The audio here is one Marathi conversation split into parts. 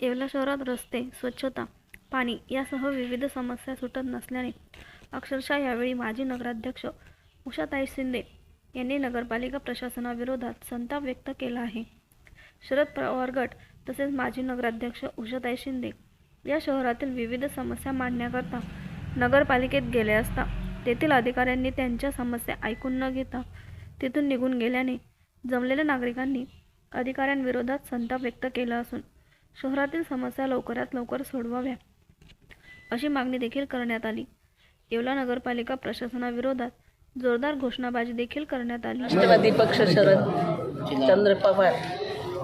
येवला शहरात रस्ते स्वच्छता पाणी यासह विविध समस्या सुटत नसल्याने अक्षरशः यावेळी माजी नगराध्यक्ष उषाताई शिंदे यांनी नगरपालिका प्रशासनाविरोधात संताप व्यक्त केला आहे. शरद पवार गट तसेच माजी नगराध्यक्ष उषाताई शिंदे या शहरातील विविध समस्या मांडण्याकरता नगरपालिकेत गेले असता तेथील अधिकाऱ्यांनी त्यांच्या समस्या ऐकून न घेता तिथून निघून गेल्याने जमलेल्या नागरिकांनी अधिकाऱ्यांविरोधात संताप व्यक्त केला असून शहरातील समस्या लवकरात लवकर सोडवाव्या अशी मागणी देखील करण्यात आली. येवला नगरपालिका प्रशासनाविरोधात जोरदार घोषणाबाजी देखील करण्यात आली. राष्ट्रवादी पक्ष शरद चंद्र पवार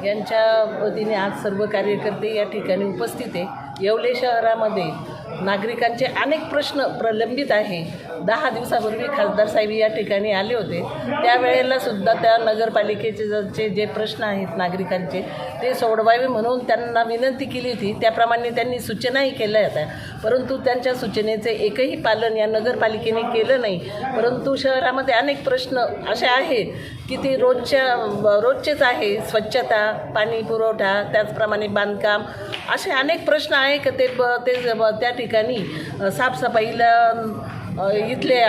यांच्या वतीने आज सर्व कार्यकर्ते या ठिकाणी उपस्थित आहे. येवले शहरामध्ये नागरिकांचे अनेक प्रश्न प्रलंबित आहे. दहा दिवसापूर्वी खासदार साहेब या ठिकाणी आले होते. त्यावेळेला सुद्धा त्या नगरपालिकेचे ज- जे प्रश्न आहेत नागरिकांचे ते सोडवावे म्हणून त्यांना विनंती केली होती. त्याप्रमाणे त्यांनी सूचनाही केल्या होत्या. परंतु त्यांच्या सूचनेचे एकही पालन या नगरपालिकेने केलं नाही. परंतु शहरामध्ये अनेक प्रश्न असे आहेत की ते रोजच्या रोजचेच आहे. स्वच्छता पाणी पुरवठा त्याचप्रमाणे बांधकाम असे अनेक प्रश्न आहे का ते ब- ते त्या ठिकाणी साफसफाईला इथले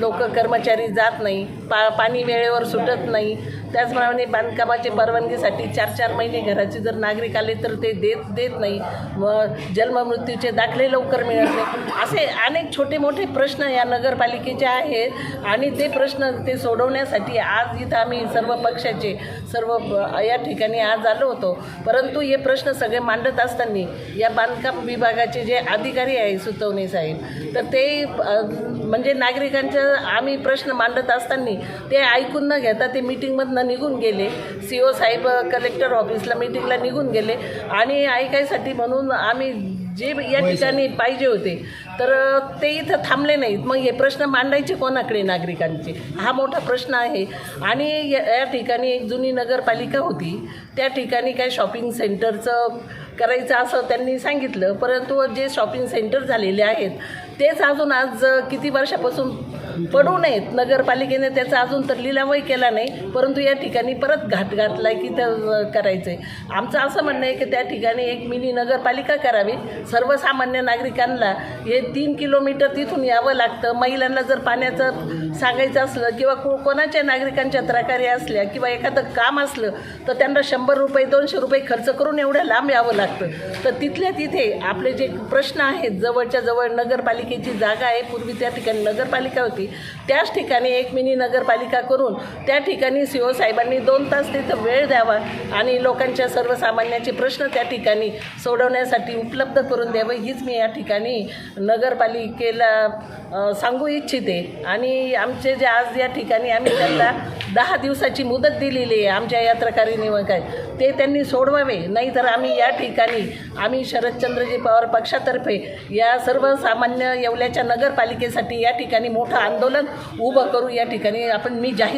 लोक कर्मचारी जात नाही पा पाणी वेळेवर सुटत नाही त्याचप्रमाणे बांधकामाचे परवानगीसाठी चार चार महिने घराचे जर नागरिक आले तर ते देत देत नाही. व जन्ममृत्यूचे दाखले लवकर मिळत नाही. असे अनेक छोटे मोठे प्रश्न या नगरपालिकेचे आहेत आणि ते प्रश्न ते सोडवण्यासाठी आज इथं आम्ही सर्व पक्षाचे सर्व या ठिकाणी आज आलो होतो. परंतु हे प्रश्न सगळे मांडत असताना या बांधकाम विभागाचे जे अधिकारी आहे सुतवणे साहेब तर ते म्हणजे नागरिकांच्या आम्ही प्रश्न मांडत असताना ते ऐकून न घेता ते मिटिंगमधनं निघून गेले. सी ओ साहेब कलेक्टर ऑफिसला मिटिंगला निघून गेले. आणि ऐकायसाठी म्हणून आम्ही जे या ठिकाणी पाहिजे होते तर ते इथं थांबले नाहीत. मग हे प्रश्न मांडायचे कोणाकडे नागरिकांचे? हा मोठा प्रश्न आहे. आणि या या ठिकाणी एक जुनी नगरपालिका होती. त्या ठिकाणी काय शॉपिंग सेंटरचं करायचं असं त्यांनी सांगितलं. परंतु जे शॉपिंग सेंटर झालेले आहेत तेच अजून आज किती वर्षापासून पडू नयेत. नगरपालिकेने त्याचा अजून तर लिलावही केला नाही परंतु या ठिकाणी परत घाट घातला आहे की तर करायचं आहे आमचं असं म्हणणं आहे की त्या ठिकाणी एक मिनी नगरपालिका करावी. सर्वसामान्य नागरिकांना हे तीन किलोमीटर तिथून यावं लागतं. महिलांना जर पाण्याचं सांगायचं असलं किंवा को कोणाच्या नागरिकांच्या तक्रारी असल्या किंवा एखादं काम असलं तर त्यांना शंभर रुपये दोनशे रुपये खर्च करून एवढं लांब यावं लागतं. तर तिथल्या तिथे आपले जे प्रश्न आहेत जवळच्या जवळ नगरपालिकेची जागा आहे पूर्वी त्या ठिकाणी नगरपालिका होती त्याच ठिकाणी एक मिनी नगरपालिका करून त्या ठिकाणी सी ओ साहेबांनी दोन तास तिथं वेळ द्यावा आणि लोकांच्या सर्वसामान्यांचे प्रश्न त्या ठिकाणी सोडवण्यासाठी उपलब्ध करून द्यावं हीच मी या ठिकाणी नगरपालिकेला सांगू इच्छिते. आणि आम आमचे जे आज या ठिकाणी आम्ही त्यांना दहा दिवसाची मुदत दिलेली आहे आमच्या यात्रकारी निवडणुका ते त्यांनी सोडवावे नाहीतर आम्ही या ठिकाणी आम्ही शरदचंद्रजी पवार पक्षातर्फे या सर्वसामान्य येवल्याच्या नगरपालिकेसाठी या ठिकाणी मोठं आंदोलन उभं करू या ठिकाणी आपण मी जाहीर